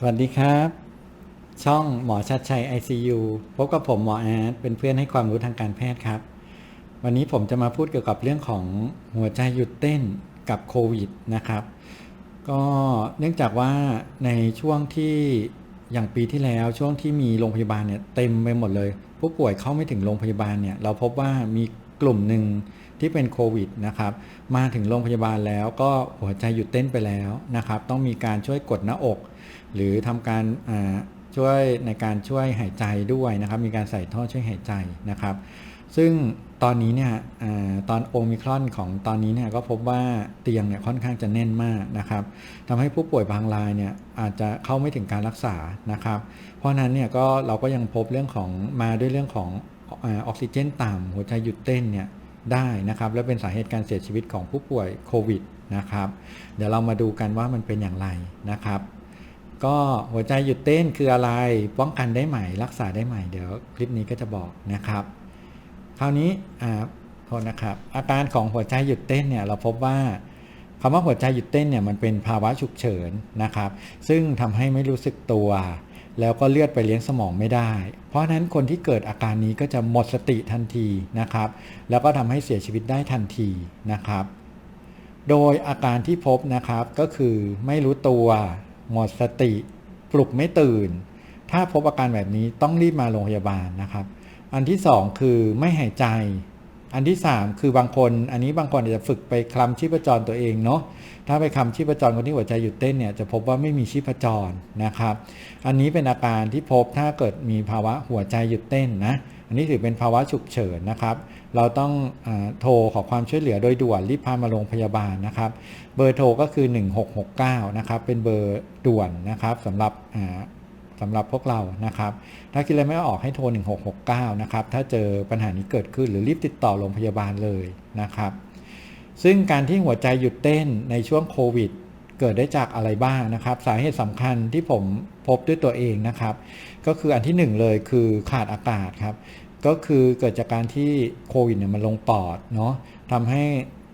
สวัสดีครับ ช่องหมอชัดชัย ICU พบกับผมหมอแอดเป็นเพื่อนให้ความรู้ทางการแพทย์ครับ วันนี้ผมจะมาพูดเกี่ยวกับเรื่องของหัวใจหยุดเต้นกับโควิดนะครับ ก็เนื่องจากว่าในช่วงที่อย่างปีที่แล้วช่วงที่มีโรงพยาบาลเนี่ยเต็มไปหมดเลย ผู้ป่วยเข้าไม่ถึงโรงพยาบาลเนี่ยเราพบว่ามีกลุ่มหนึ่ง ที่เป็นโควิดนะครับมาถึงโรงพยาบาลแล้วก็หัวใจหยุดเต้นไปแล้วนะครับ ต้องมีการช่วยกดหน้าอก หรือทำการช่วยในการช่วยหายใจด้วยนะครับ มีการใส่ท่อช่วยหายใจนะครับ ซึ่งตอนนี้เนี่ยอตอนโอมิครอนของตอนนี้เนี่ยก็พบว่าเตียงเนี่ยค่อนข้างจะแน่นมากนะครับทำให้ผู้ป่วยบางรายเนี่ยอาจจะเข้าไม่ถึงการรักษานะครับ เพราะนั้นเนี่ยก็เราก็ยังพบเรื่องของมาด้วยเรื่องของออกซิเจนต่ำหัวใจหยุดเต้นเนี่ย ได้นะครับ และเป็นสาเหตุการเสียชีวิตของผู้ป่วยโควิดนะครับ เดี๋ยวเรามาดูกันว่ามันเป็นอย่างไรนะครับ ก็หัวใจหยุดเต้นคืออะไรป้องกันได้ไหมรักษาได้ไหมเดี๋ยวคลิปนี้ก็จะบอกนะครับ คราวนี้อ่าโทษนะครับ อาการของหัวใจหยุดเต้นเนี่ยเราพบว่าคำว่าหัวใจหยุดเต้นเนี่ยมันเป็นภาวะฉุกเฉินนะครับ ซึ่งทำให้ไม่รู้สึกตัว แล้วก็เลือดไปเลี้ยงสมองไม่ได้ เพราะฉะนั้นคนที่เกิดอาการนี้ก็จะหมดสติทันทีนะครับ แล้วก็ทำให้เสียชีวิตได้ทันทีนะครับ โดยอาการที่พบนะครับก็คือไม่รู้ตัว หมดสติ ปลุกไม่ตื่น ถ้าพบอาการแบบนี้ต้องรีบมาโรงพยาบาลนะครับ อันที่สองคือไม่หายใจ อันที่สามคือบางคน อันนี้บางคนอาจจะฝึกไปคลำชีพจรตัวเองเนาะถ้าไปคลำชีพจรคนที่หัวใจหยุดเต้นเนี่ยจะพบว่าไม่มีชีพจรนะครับ อันนี้เป็นอาการที่พบถ้าเกิดมีภาวะหัวใจหยุดเต้นนะอันนี้ถือเป็นภาวะฉุกเฉินนะครับ เราต้องอโทรขอความช่วยเหลือโดยด่วนรีบพามาโรงพยาบาลนะครับ เบอร์โทรก็คือ 1669 นะครับ เป็นเบอร์ด่วนนะครับสำหรับ สำหรับพวกเรานะครับ ถ้าคิดอะไรไม่ออกให้โทร 1669 นะครับ ถ้าเจอปัญหานี้เกิดขึ้นหรือรีบติดต่อโรงพยาบาลเลยนะครับ ซึ่งการที่หัวใจหยุดเต้นในช่วงโควิดเกิดได้จากอะไรบ้างนะครับ สาเหตุสำคัญที่ผมพบด้วยตัวเองนะครับ ก็คืออันที่หนึ่งเลยคือขาดอากาศครับ ก็คือเกิดจากการที่โควิดเนี่ยมันลงปอดเนาะทำให้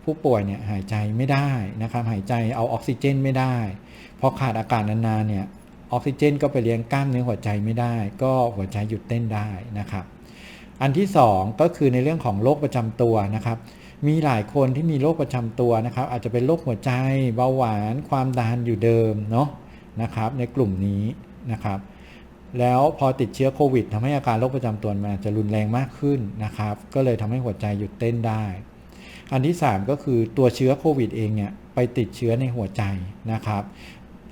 ผู้ป่วยเนี่ยหายใจไม่ได้นะครับ หายใจเอาออกซิเจนไม่ได้พอขาดอากาศนานๆเนี่ย ออกซิเจนก็ไปเลี้ยงกล้ามเนื้อหัวใจไม่ได้ ก็หัวใจหยุดเต้นได้นะครับ อันที่สองก็คือในเรื่องของโรคประจำตัวนะครับ มีหลายคนที่มีโรคประจำตัวนะครับ อาจจะเป็นโรคหัวใจเบาหวานความดันอยู่เดิมเนาะนะครับ ในกลุ่มนี้นะครับ แล้วพอติดเชื้อโควิดทำให้อาการโรคประจำตัวมันอาจจะรุนแรงมากขึ้นนะครับ ก็เลยทำให้หัวใจหยุดเต้นได้ อันที่ 3 ก็คือตัวเชื้อโควิดเองเนี่ยไปติดเชื้อในหัวใจนะครับ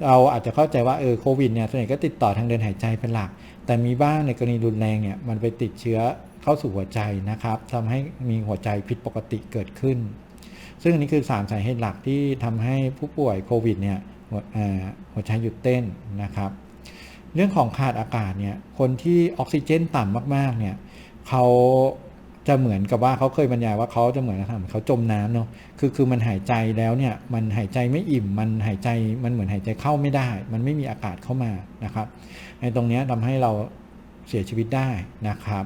เราอาจจะเข้าใจว่าเออโควิดเนี่ยส่วนใหญ่ก็ติดต่อทางเดินหายใจเป็นหลัก แต่มีบ้างในกรณีรุนแรงเนี่ยมันไปติดเชื้อเข้าสู่หัวใจนะครับทำให้มีหัวใจผิดปกติเกิดขึ้น ซึ่งอันนี้คือสามสาเหตุหลักที่ทำให้ผู้ป่วยโควิดเนี่ยหัวอ่าหัวใจหยุดเต้นนะครับ เรื่องของขาดอากาศเนี่ยคนที่ออกซิเจนต่ำมากๆเนี่ยเขา จะเหมือนกับว่าเขาเคยบรรยายว่าเขาจะเหมือนกับเขาจมน้ำเนาะคือคือมันหายใจแล้วเนี่ยมันหายใจไม่อิ่มมันหายใจมันเหมือนหายใจเข้าไม่ได้ มันไม่มีอากาศเข้ามานะครับในตรงนี้ยทำให้เราเสียชีวิตได้นะครับ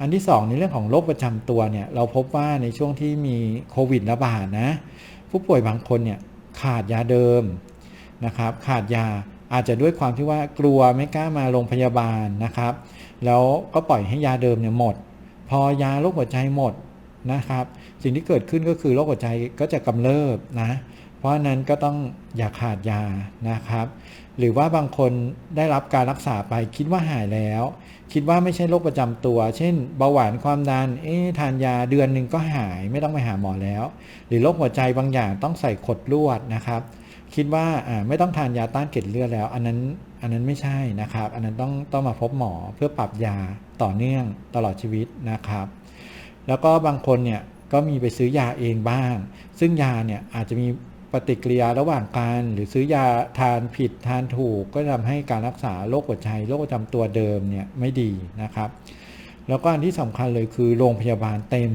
อันที่สองในเรื่องของโรคประจำตัวเนี่ยเราพบว่าในช่วงที่มีโควิดระบาดนะผู้ป่วยบางคนเนี่ยขาดยาเดิมนะครับขาดยาอาจจะด้วยความที่ว่ากลัวไม่กล้ามาโรงพยาบาลนะครับ แล้วก็ปล่อยให้ยาเดิมเนี่ยหมด พอยาโรคหัวใจหมดนะครับ สิ่งที่เกิดขึ้นก็คือโรคหัวใจก็จะกำเริบนะ เพราะนั้นก็ต้องอย่าขาดยานะครับ หรือว่าบางคนได้รับการรักษาไปคิดว่าหายแล้ว คิดว่าไม่ใช่โรคประจำตัว เช่น เบาหวานความดันเอ๊ะทานยาเดือนหนึ่งก็หายไม่ต้องไปหาหมอแล้ว หรือโรคหัวใจบางอย่างต้องใส่ขดลวดนะครับ คิดว่าไม่ต้องทานยาต้านเกล็ดเลือดแล้ว อันนั้นอันนั้นไม่ใช่นะครับ อันนั้นต้องต้องมาพบหมอเพื่อปรับยาต่อเนื่องตลอดชีวิตนะครับ แล้วก็บางคนเนี่ยก็มีไปซื้อยาเองบ้าง ซึ่งยาเนี่ยอาจจะมีปฏิกิริยาระหว่างการหรือซื้อยาทานผิดทานถูก ก็ทำให้การรักษาโรคหัวใจโรคประจำตัวเดิมเนี่ยไม่ดีนะครับ แล้วก็อันที่สำคัญเลยคือโรงพยาบาลเต็ม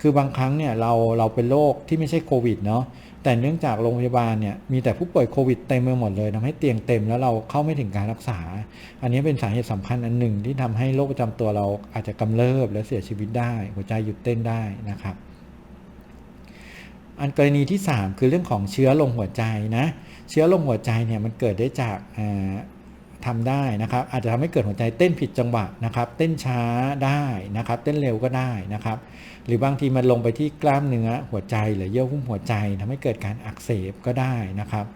คือบางครั้งเนี่ยเราเราเป็นโรคที่ไม่ใช่โควิดเนาะแต่เนื่องจากโรงพยาบาลเนี่ยมีแต่ผู้ป่วยโควิดเต็มไปหมดเลยทำให้เตียงเต็มแล้วเราเข้าไม่ถึงการรักษา อันนี้เป็นสาเหตุสำคัญอันหนึ่งที่ทำให้โรคประจำตัวเราอาจจะกำเริบและเสียชีวิตได้ หัวใจหยุดเต้นได้นะครับ อันกรณีที่ 3 คือเรื่องของเชื้อลงหัวใจนะเชื้อลงหัวใจเนี่ยมันเกิดได้จาก อ่าได้นะครับ อาจจะทำให้เกิดหัวใจเต้นผิดจังหวะนะครับ เต้นช้าได้นะครับ เต้นเร็วก็ได้นะครับ หรือบางทีมันลงไปที่กล้ามเนื้อหัวใจหรือเยื่อหุ้มหัวใจทำให้เกิดการอักเสบก็ได้นะครับ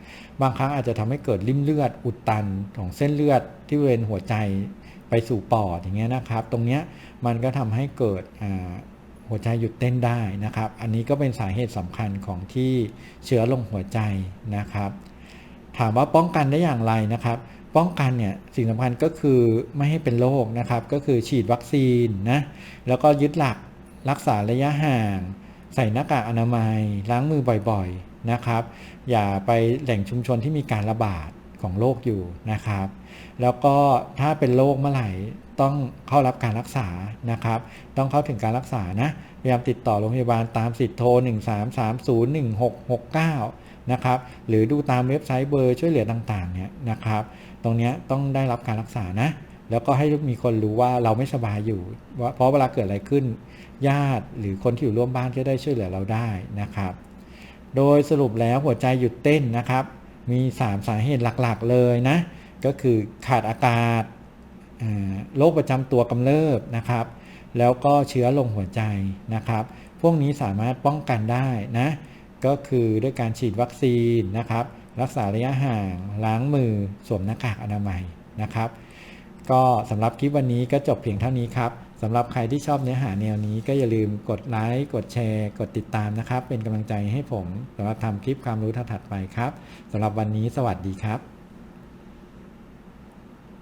บางครั้งอาจจะทำให้เกิดริ่มเลือดอุดตันของเส้นเลือดที่บริเวณหัวใจไปสู่ปอดอย่างเงี้ยนะครับ ตรงเนี้ยมันก็ทำให้เกิดหัวใจหยุดเต้นได้นะครับ อันนี้ก็เป็นสาเหตุสำคัญของที่เชื้อลงหัวใจนะครับ ถามว่าป้องกันได้อย่างไรนะครับ ป้องกันเนี่ยสิ่งสำคัญก็คือไม่ให้เป็นโรคนะครับ ก็คือฉีดวัคซีนนะแล้วก็ยึดหลักรักษาระยะห่าง ใส่หน้ากากอนามัย ล้างมือบ่อยๆนะครับ อย่าไปแหล่งชุมชนที่มีการระบาดของโรคอยู่นะครับ แล้วก็ถ้าเป็นโรคเมื่อไหร่ต้องเข้ารับการรักษานะครับ ต้องเข้าถึงการรักษานะ พยายามติดต่อโรงพยาบาลตามสิทธิ์โทร 13301669 นะครับ หรือดูตามเว็บไซต์เบอร์ช่วยเหลือต่างๆ เนี่ยนะครับ ตรงนี้ต้องได้รับการรักษานะ แล้วก็ให้มีคนรู้ว่าเราไม่สบายอยู่ เพราะเวลาเกิดอะไรขึ้น ญาติหรือคนที่อยู่ร่วมบ้านก็ได้ช่วยเหลือเราได้นะครับ โดยสรุปแล้วหัวใจหยุดเต้นนะครับ มี 3 สาเหตุหลักๆ เลยนะ ก็คือขาดอากาศ โรคประจำตัวกำเริบนะครับ แล้วก็เชื้อลงหัวใจนะครับ พวกนี้สามารถป้องกันได้นะ ก็คือด้วยการฉีดวัคซีนนะครับ รักษาระยะห่าง ล้างมือ สวมหน้ากากอนามัยนะครับ ก็สำหรับคลิปวันนี้ก็จบเพียงเท่านี้ครับสำหรับใครที่ชอบเนื้อหาแนวนี้ก็อย่าลืมกดไลค์ กดแชร์ กดติดตามนะครับ เป็นกำลังใจให้ผมสำหรับทำคลิปความรู้ถัดไปครับสำหรับวันนี้สวัสดีครับ